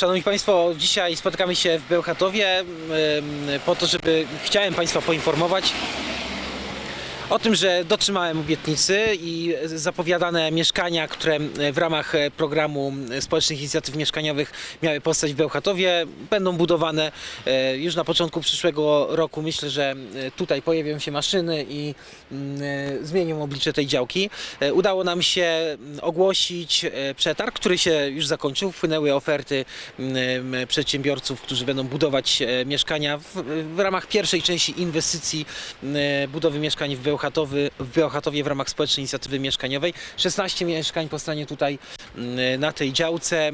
Szanowni Państwo, dzisiaj spotykamy się w Bełchatowie po to, żeby chciałem Państwa poinformować o tym, że dotrzymałem obietnicy i zapowiadane mieszkania, które w ramach programu Społecznych Inicjatyw Mieszkaniowych miały powstać w Bełchatowie, będą budowane e, już na początku przyszłego roku. Myślę, że e, tutaj pojawią się maszyny i mm, e, zmienią oblicze tej działki. E, Udało nam się mm, ogłosić e, przetarg, który się już zakończył. Wpłynęły oferty mm, przedsiębiorców, którzy będą budować e, mieszkania w, ramach pierwszej części inwestycji budowy mieszkań w Bełchatowy, w Bełchatowie w ramach społecznej inicjatywy mieszkaniowej. 16 mieszkań powstanie tutaj mm, na tej działce. E,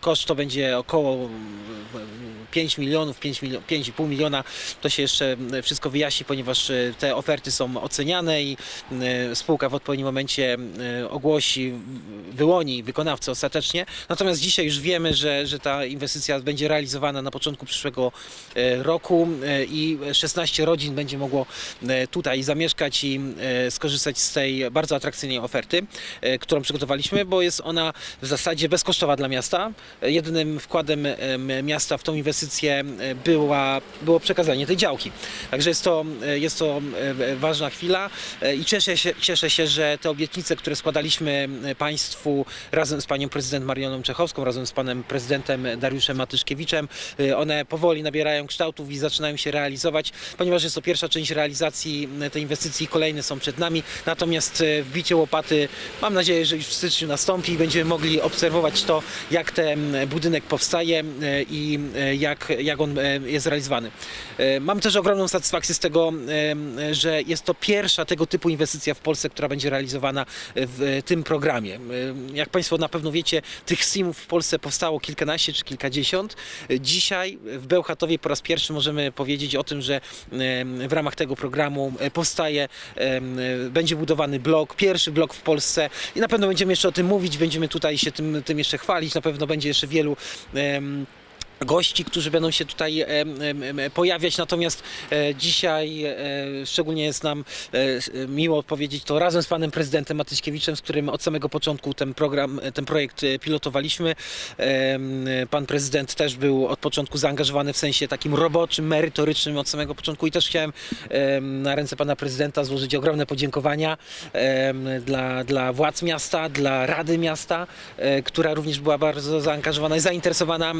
Koszt to będzie około mm, 5 milionów, 5 milio- 5,5 miliona. To się jeszcze mm, wszystko wyjaśni, ponieważ e, te oferty są oceniane i mm, spółka w odpowiednim momencie mm, ogłosi, wyłoni wykonawcę ostatecznie. Natomiast dzisiaj już wiemy, że, że ta inwestycja będzie realizowana na początku przyszłego e, roku e, i 16 rodzin będzie mogło tutaj zamieszkać e, skorzystać z tej bardzo atrakcyjnej oferty, e, którą przygotowaliśmy, bo jest ona w zasadzie bezkosztowa dla miasta. Jedynym wkładem em, miasta w tą inwestycję e, była, było przekazanie tej działki. Także jest to, jest to ważna chwila i cieszę się, cieszę się, że te obietnice, które składaliśmy Państwu razem z Panią Prezydent Marianą Czechowską, razem z Panem Prezydentem Dariuszem Matyszkiewiczem, one powoli nabierają kształtów i zaczynają się realizować, ponieważ jest to pierwsza część realizacji tej inwestycji kolejne są przed nami. Natomiast e, wbicie łopaty mam nadzieję, że już w styczniu nastąpi i będziemy mogli obserwować to, jak ten budynek powstaje e, i e, jak, jak on jest realizowany. Mam też ogromną satysfakcję z tego, że jest to pierwsza tego typu inwestycja w Polsce, która będzie realizowana w tym programie. Jak Państwo na pewno wiecie, tych SIM-ów w Polsce powstało kilkanaście czy kilkadziesiąt. Dzisiaj w Bełchatowie po raz pierwszy możemy powiedzieć o tym, że w ramach tego programu powstaje, będzie budowany blok, pierwszy blok w Polsce i na pewno będziemy jeszcze o tym mówić, będziemy tutaj się tym, tym jeszcze chwalić, na pewno będzie jeszcze wielu gości, którzy będą się tutaj pojawiać. Natomiast e, dzisiaj e, szczególnie jest nam e, miło powiedzieć to razem z panem prezydentem Matyśkiewiczem, z którym od samego początku ten program, ten projekt pilotowaliśmy. Pan prezydent też był od początku zaangażowany w sensie takim roboczym, merytorycznym od samego początku i też chciałem em, na ręce pana prezydenta złożyć ogromne podziękowania dla, dla władz miasta, dla Rady Miasta, która również była bardzo zaangażowana i zainteresowana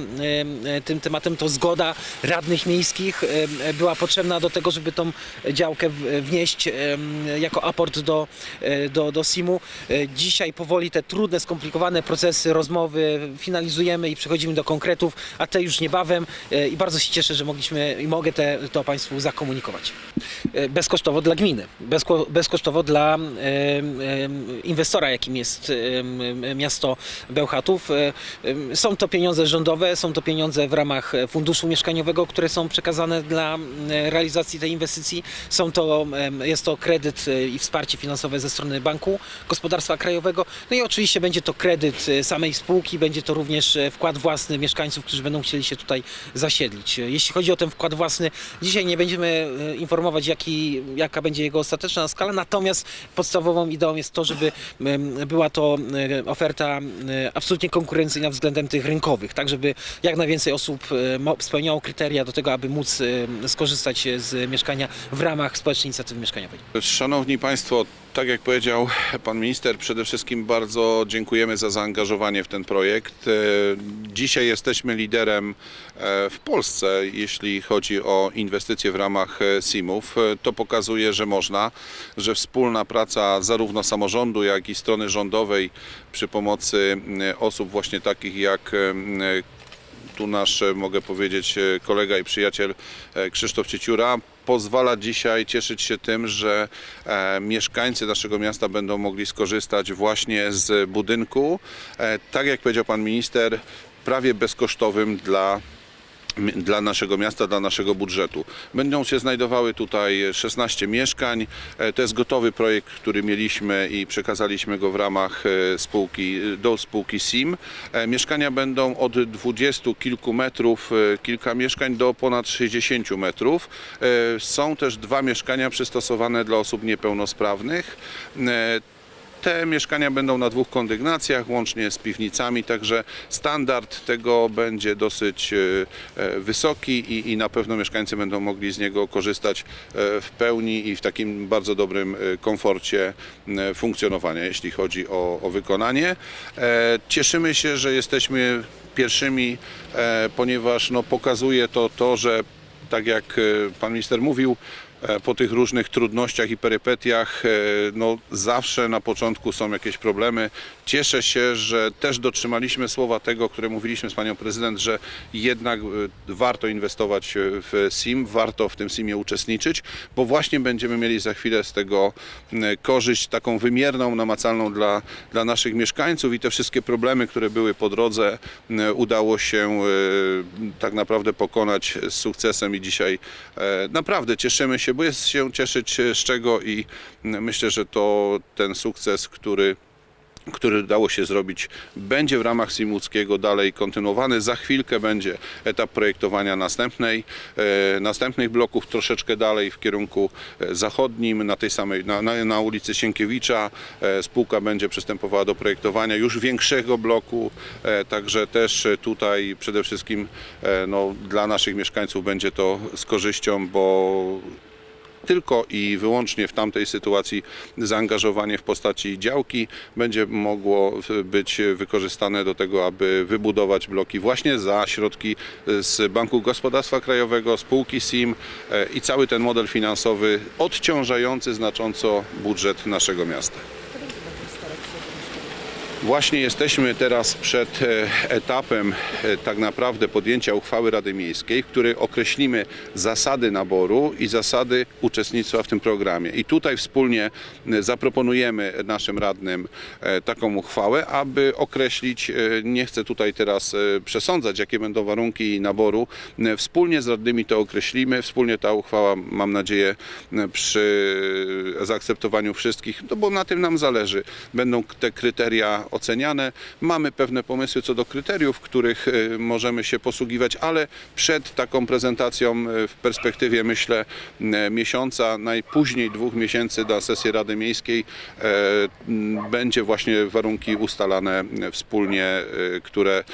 tym tematem. To zgoda radnych miejskich em, była potrzebna do tego, żeby tą działkę wnieść jako aport do, e, do, do SIM-u. E, Dzisiaj powoli te trudne, skomplikowane procesy, rozmowy finalizujemy i przechodzimy do konkretów, a te już niebawem e, i bardzo się cieszę, że mogliśmy i mogę te, to Państwu zakomunikować. E, Bezkosztowo dla gminy, bezko, bezkosztowo dla inwestora, jakim jest miasto Bełchatów. E, Są to pieniądze rządowe, są to pieniądze w ramach e, funduszu mieszkaniowego, które są przekazane dla m, realizacji tej inwestycji. Są to, jest to kredyt e, i wsparcie finansowe ze strony Banku Gospodarstwa Krajowego. No i oczywiście będzie to kredyt e, samej spółki, będzie to również e, wkład własny mieszkańców, którzy będą chcieli się tutaj zasiedlić. E, Jeśli chodzi o ten wkład własny, dzisiaj nie będziemy e, informować, jaki, jaka będzie jego ostateczna skala, natomiast podstawową ideą jest to, żeby była to e, oferta e, absolutnie konkurencyjna względem tych rynkowych, tak żeby jak najwięcej osób e, spełniało kryteria do tego, aby móc e, skorzystać z mieszkania w ramach społecznej inicjatywy mieszkaniowej. Szanowni Państwo, tak jak powiedział Pan Minister, przede wszystkim bardzo dziękujemy za zaangażowanie w ten projekt. E, Dzisiaj jesteśmy liderem e, w Polsce, jeśli chodzi o inwestycje w ramach e, SIM-ów. E, To pokazuje, że można, że wspólna praca zarówno samorządu, jak i strony rządowej przy pomocy osób właśnie takich jak tu nasz, e, mogę powiedzieć, e, kolega i przyjaciel e, Krzysztof Cieciura pozwala dzisiaj cieszyć się tym, że mieszkańcy naszego miasta będą mogli skorzystać właśnie z budynku, tak jak powiedział pan minister, prawie bezkosztowym dla dla naszego miasta, dla naszego budżetu. Będą się znajdowały tutaj 16 mieszkań. E, To jest gotowy projekt, który mieliśmy i przekazaliśmy go w ramach e, spółki, do spółki SIM. E, Mieszkania będą od 20 kilku metrów, e, kilka mieszkań do ponad 60 metrów. E, Są też dwa mieszkania przystosowane dla osób niepełnosprawnych. Te mieszkania będą na dwóch kondygnacjach, łącznie z piwnicami, także standard tego będzie dosyć e, e, wysoki i, i na pewno mieszkańcy będą mogli z niego korzystać e, w pełni i w takim bardzo dobrym komforcie funkcjonowania, jeśli chodzi o, o wykonanie. Cieszymy się, że jesteśmy pierwszymi, ponieważ no, pokazuje to to, że tak jak pan minister mówił, po tych różnych trudnościach i perypetiach, e, no zawsze na początku są jakieś problemy. Cieszę się, że też dotrzymaliśmy słowa tego, które mówiliśmy z panią prezydent, że jednak e, warto inwestować w SIM, warto w tym SIMie uczestniczyć, bo właśnie będziemy mieli za chwilę z tego korzyść taką wymierną, namacalną dla, dla naszych mieszkańców i te wszystkie problemy, które były po drodze, udało się e, tak naprawdę pokonać z sukcesem i dzisiaj e, naprawdę cieszymy się, bo jest się cieszyć e, z czego i myślę, że to ten sukces, który który udało się zrobić, będzie w ramach Simuckiego dalej kontynuowany. Za chwilkę będzie etap projektowania następnej, e, następnych bloków troszeczkę dalej w kierunku e, zachodnim, na tej samej, na, na, na ulicy Sienkiewicza. E, spółka będzie przystępowała do projektowania już większego bloku, e, także też e, tutaj przede wszystkim e, no, dla naszych mieszkańców będzie to z korzyścią, bo tylko i wyłącznie w tamtej sytuacji zaangażowanie w postaci działki będzie mogło być wykorzystane do tego, aby wybudować bloki właśnie za środki z Banku Gospodarstwa Krajowego, spółki SIM e, i cały ten model finansowy odciążający znacząco budżet naszego miasta. Właśnie jesteśmy teraz przed e, etapem e, tak naprawdę podjęcia uchwały Rady Miejskiej, w której określimy zasady naboru i zasady uczestnictwa w tym programie. I tutaj wspólnie e, zaproponujemy naszym radnym taką uchwałę, aby określić, nie chcę tutaj teraz przesądzać, jakie będą warunki naboru, wspólnie z radnymi to określimy, wspólnie ta uchwała, mam nadzieję, przy zaakceptowaniu wszystkich, no bo na tym nam zależy, będą te kryteria oceniane. Mamy pewne pomysły co do kryteriów, których e, możemy się posługiwać, ale przed taką prezentacją e, w perspektywie myślę e, miesiąca, najpóźniej dwóch miesięcy na sesję Rady Miejskiej będzie właśnie warunki ustalane wspólnie, które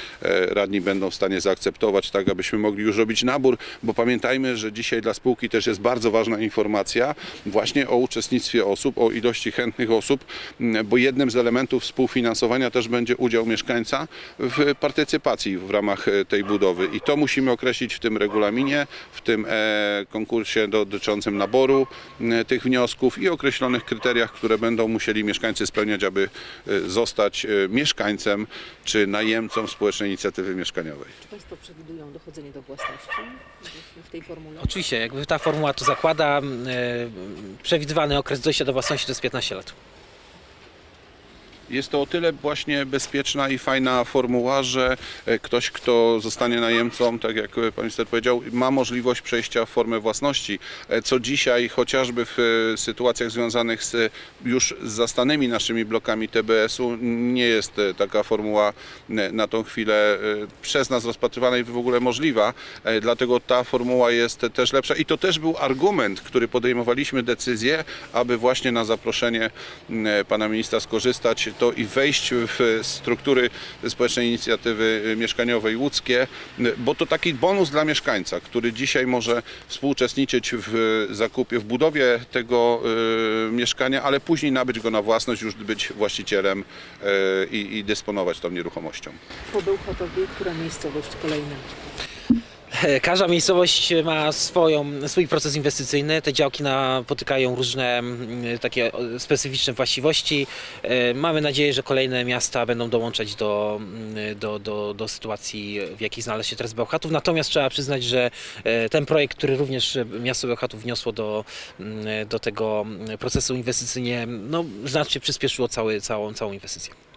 radni będą w stanie zaakceptować, tak abyśmy mogli już robić nabór, bo pamiętajmy, że dzisiaj dla spółki też jest bardzo ważna informacja właśnie o uczestnictwie osób, o ilości chętnych osób, bo jednym z elementów współfinansowania też będzie udział mieszkańca w partycypacji w ramach e, tej budowy i to musimy określić w tym regulaminie, w tym e, konkursie dotyczącym naboru tych wniosków i określonych kryteriach, które będą musieli mieszkańcy spełniać, aby e, zostać mieszkańcem czy najemcą społecznej inicjatywy mieszkaniowej. Czy Państwo przewidują dochodzenie do własności w tej formule? Oczywiście, jakby ta formuła to zakłada, przewidywany okres dojścia do własności to jest 15 lat. Jest to o tyle właśnie bezpieczna i fajna formuła, że e, ktoś, kto zostanie najemcą, tak jak e, pan minister powiedział, ma możliwość przejścia w formę własności, e, co dzisiaj chociażby w sytuacjach związanych z już zastanymi naszymi blokami TBS-u nie jest taka formuła na tą chwilę przez nas rozpatrywana i w ogóle możliwa, dlatego ta formuła jest też lepsza. I to też był argument, który podejmowaliśmy decyzję, aby właśnie na zaproszenie pana ministra skorzystać to i wejść w struktury społecznej inicjatywy mieszkaniowej łódzkie, bo to taki bonus dla mieszkańca, który dzisiaj może współuczestniczyć w zakupie, w budowie tego e, mieszkania, ale później nabyć go na własność, już być właścicielem e, i, dysponować tą nieruchomością. Po Bełchatowie, która miejscowość kolejna? Każda miejscowość ma swoją, swój proces inwestycyjny. Te działki napotykają różne mm, takie specyficzne właściwości. E, Mamy nadzieję, że kolejne miasta będą dołączać do, mm, do, do, do sytuacji, w jakiej znalazł się teraz Bełchatów. Natomiast trzeba przyznać, że e, ten projekt, który również miasto Bełchatów wniosło do, mm, do tego procesu inwestycyjnie, no, znacznie przyspieszyło cały, całą, całą inwestycję.